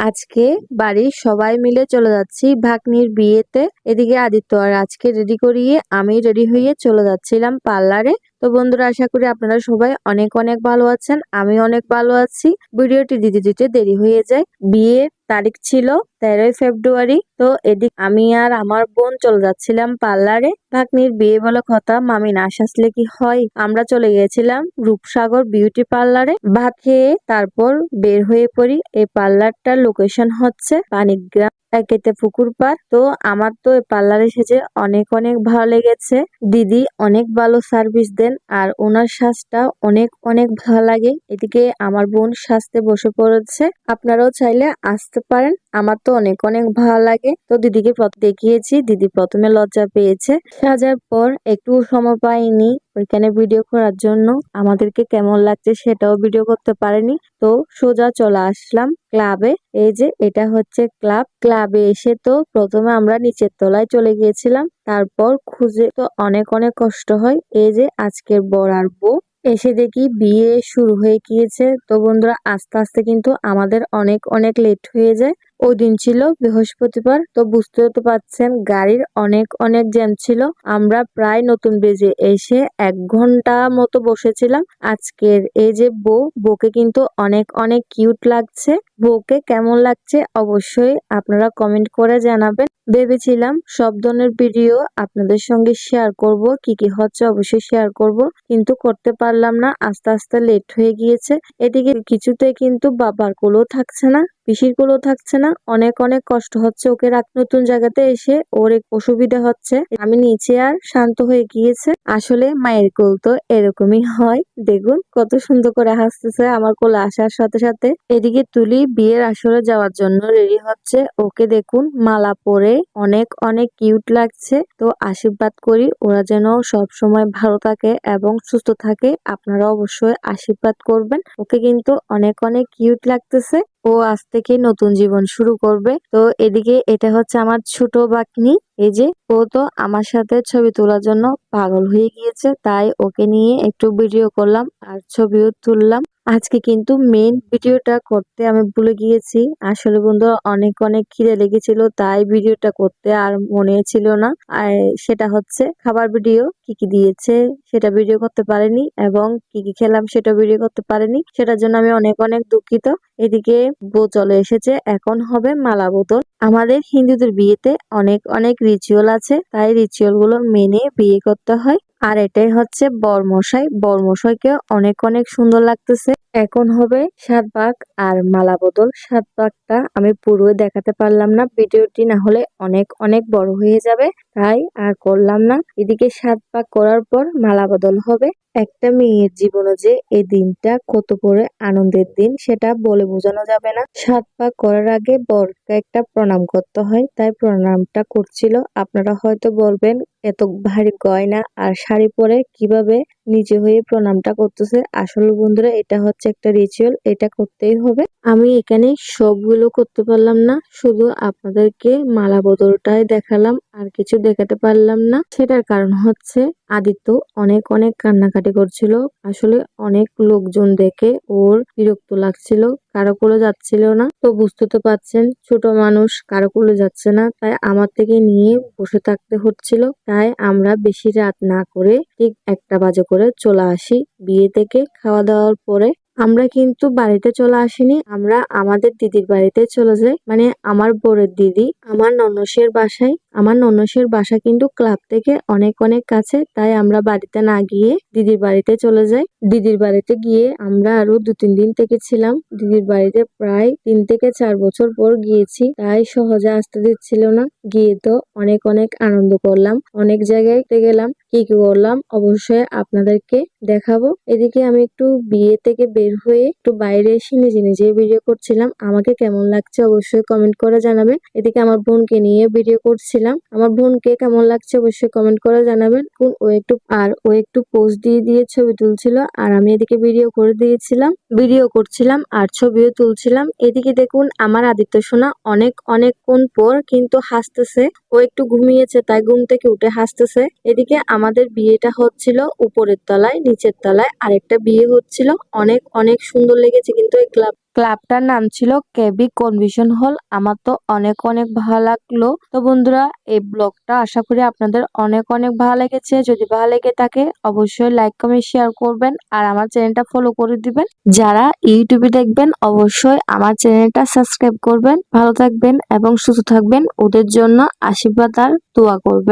আজকে বাড়ির সবাই মিলে চলে যাচ্ছি ভাগ্নির বিয়েতে। এদিকে আদিত্য আর আজকে রেডি করিয়ে আমি রেডি হয়ে চলে যাচ্ছিলাম পার্লারে। তো বন্ধুরা, আশা করি আপনারা সবাই অনেক অনেক ভালো আছেন আমি অনেক ভালো আছি। ভিডিওটি দিতে দিতে দেরি হয়ে যায়। বিয়ের তারিখ ছিল তেরোই ফেব্রুয়ারি। তো এদিক আমি আর আমার বোন চলে যাচ্ছিলাম পার্লারে। ভাগ্নির বিয়ে বলে কথা, মামি না আসলে কি হয়? আমরা চলে গিয়েছিলাম রূপসাগর বিউটি পার্লারে। ভাত খেয়ে তারপর বের হয়ে পড়ি। এই পার্লারটার লোকেশন হচ্ছে পানিগ্রাম। একেতে পুকুর পার তো আমার তো পার্লারে এসেছে, অনেক অনেক ভালো লেগেছে। দিদি অনেক ভালো সার্ভিস দেন আর ওনার সাজটা অনেক অনেক ভালো লাগে। এদিকে আমার বোন সাজতে বসে পড়েছে। আপনারাও চাইলে আসতে পারেন, আমার তো অনেক অনেক ভালো লাগে। তো দিদিকে দেখিয়েছি, দিদি প্রথমে লজ্জা পেয়েছে। সাজার পর একটু সময় পাইনি। ওইখানে ভিডিও করার জন্য আমাদেরকে কেমন লাগছে সেটাও ভিডিও করতে পারেনি। তো সোজা চলে আসলাম ক্লাবে এই যে এটা হচ্ছে ক্লাব ক্লাবে এসে তো প্রথমে আমরা নিচের তলায় চলে গিয়েছিলাম। তারপর খুঁজে তো অনেক অনেক কষ্ট হয়। এই যে আজকের বর আর বউ। এসে দেখি বিয়ে শুরু হয়ে গিয়েছে। তো বন্ধুরা, আস্তে আস্তে কিন্তু আমাদের অনেক অনেক লেট হয়ে যায়। ওই দিন ছিল বৃহস্পতিবার, তো বুঝতে তো পারছেন গাড়ির অনেক অনেক জ্যাম ছিল। আমরা প্রায় নতুন ব্রিজে এসে এক ঘণ্টা মতো বসেছিলাম। আজকের এই যে বউ, বউকে কিন্তু অনেক অনেক কিউট লাগছে। বউকে কেমন লাগছে অবশ্যই আপনারা কমেন্ট করে জানাবেন। ভেবেছিলাম সব ধরনের ভিডিও আপনাদের সঙ্গে শেয়ার করব, কি কি হচ্ছে অবশ্যই শেয়ার করব, কিন্তু করতে পারলাম না, আস্তে আস্তে লেট হয়ে গিয়েছে। এদিকে কিছুতে কিন্তু বাবার কোলেও থাকছে না। পিসির কোলেও থাকছে না। অনেক অনেক কষ্ট হচ্ছে ওকে রাখ নতুন জায়গাতে এসে। ওর এক অসুবিধা হচ্ছে। আমি নিচে আর শান্ত হয়ে গিয়েছে। আসলে মায়ের কোল তো এরকমই হয়। দেখুন, কত সুন্দর করে হাসতেছে আমার কোলে আসার সাথে সাথে। এদিকে তুলি বিয়ের আসরে যাওয়ার জন্য রেডি হচ্ছে। ওকে দেখুন, মালা পরে অনেক অনেক কিউট লাগছে। তো আশীর্বাদ করি ওরা যেন সব সময় ভালো থাকে এবং সুস্থ থাকে। আপনারা অবশ্যই আশীর্বাদ করবেন। ওকে কিন্তু অনেক অনেক কিউট লাগতেছে। ও আজ থেকে নতুন জীবন শুরু করবে। তো এদিকে এটা হচ্ছে আমার ছোট বাকনি এই যে, ও তো আমার সাথে ছবি তোলার জন্য পাগল হয়ে গিয়েছে, তাই ওকে নিয়ে একটু ভিডিও করলাম আর ছবিও তুললাম। আজকে কিন্তু মেন ভিডিওটা করতে আমি ভুলে গিয়েছি। আসলে বন্ধু, অনেক অনেক খিদে লেগেছিল, তাই ভিডিওটা করতে আর মনে ছিল না। আর সেটা হচ্ছে খাবার ভিডিও, কি কি দিয়েছে সেটা ভিডিও করতে পারেনি এবং কি কি খেলাম সেটা ভিডিও করতে পারেনি। সেটার জন্য আমি অনেক অনেক দুঃখিত। এদিকে বউ চলে এসেছে, এখন হবে মালা বোতল। আমাদের হিন্দুদের বিয়েতে অনেক অনেক রিচুয়াল আছে, তাই রিচুয়ালগুলো মেনে বিয়ে করতে হয়। আর এটাই হচ্ছে বরমশাই। বরমশাইকে অনেক অনেক সুন্দর লাগতেছে। এখন হবে সাত ভাগ আর মালা বদল সাত ভাগটা আমি পুরোই দেখাতে পারলাম না। ভিডিওটি না হলে অনেক অনেক বড় হয়ে যাবে। তাই আর করলাম না। এদিকে সাত ভাগ করার পর মালা বদল হবে। একটা মেয়ের জীবনে যে এই দিনটা কত বড় আনন্দের দিন, সেটা বলে বোঝানো যাবে না। সাত পাক করার আগে বরকে একটা প্রণাম করতে হয়, তাই প্রণামটা করছিল। আপনারা হয়তো বলবেন, এত ভারী গয়না আর শাড়ি পরে কীভাবে নিজে হয়ে প্রণামটা করতেছে? আসলে বন্ধুরা, এটা হচ্ছে একটা রিচুয়াল এটা করতেই হবে। আমি এখানে সবগুলো করতে পারলাম না, শুধু আপনাদেরকে মালা বদলটাই দেখালাম, আর কিছু দেখাতে পারলাম না। সেটার কারণ হচ্ছে আদিত্য অনেক অনেক কান্নাকাটি করছিল। আসলে অনেক লোকজন দেখে ওর বিরক্ত লাগছিল, কারও কোলে যাচ্ছিল না। তো বুঝতে তো পারছেন, ছোট মানুষ কারও কোলে যাচ্ছে না, তাই আমার থেকে নিয়ে বসে থাকতে হচ্ছিল। তাই আমরা বেশি রাত না করে ঠিক একটা বাজে করে চলে আসি। বিয়ে থেকে খাওয়া দাওয়ার পরে আমরা কিন্তু বাড়িতে চলে আসিনি, আমরা আমাদের দিদির বাড়িতে চলে যাই। মানে আমার বরের দিদি, আমার ননসের বাসায়। আমার ননসের বাসা কিন্তু ক্লাব থেকে অনেক অনেক কাছে, তাই আমরা বাড়িতে না গিয়ে দিদির বাড়িতে চলে যাই। দিদির বাড়িতে গিয়ে আমরা আরও দু, তিন দিন থেকে ছিলাম দিদির বাড়িতে প্রায় তিন থেকে চার বছর পর গিয়েছি, তাই সহজে আসতে দিচ্ছিল না। গিয়ে তো অনেক অনেক আনন্দ করলাম, অনেক জায়গায় গেলাম। কি কি করলাম, অবশ্যই আপনাদেরকে দেখাবো। এদিকে আমি একটু বিয়ে থেকে বের হয়ে একটু বাইরে এসে নিজে নিজে ভিডিও করছিলাম। আমাকে কেমন লাগছে অবশ্যই কমেন্ট করে জানাবেন। এদিকে আমার বোনকে নিয়ে ভিডিও করছিলাম। আমার বোনকে কেমন লাগছে অবশ্যই কমেন্ট করে জানাবেন। কোন ও একটু, আর ও একটু পোস্ট দিয়ে দিয়ে ছবি তুলছিল, আর আমি এদিকে ভিডিও করে দিয়েছিলাম ভিডিও করছিলাম, আর ছবিও তুলছিলাম। এদিকে দেখুন, আমার আদিত্য সোনা অনেক অনেকক্ষণ পর কিন্তু হাসতেছে। ও একটু ঘুমিয়েছে, তাই ঘুম থেকে উঠে হাসতেছে। এদিকে আমাদের বিয়েটা হচ্ছিল উপরের তলায়, নিচের তলায়। আরেকটা বিয়ে হচ্ছিল অনেক অনেক সুন্দর লেগেছে কিন্তু এই ক্লাব ক্লাবটার নাম ছিল কেবি কনভিশন হল। আমার তো অনেক অনেক ভালো লাগল। তো বন্ধুরা, এই ব্লগটা আশা করি আপনাদের অনেক অনেক ভালো লেগেছে। যদি ভালো লেগে থাকে, অবশ্যই লাইক কমেন্ট শেয়ার করবেন আর আমার চ্যানেলটা ফলো করে দিবেন। যারা ইউটিউবে দেখবেন, অবশ্যই আমার চ্যানেলটা সাবস্ক্রাইব করবেন। ভালো থাকবেন এবং সুস্থ থাকবেন। ওদের জন্য আশীর্বাদ আর দোয়া করবেন।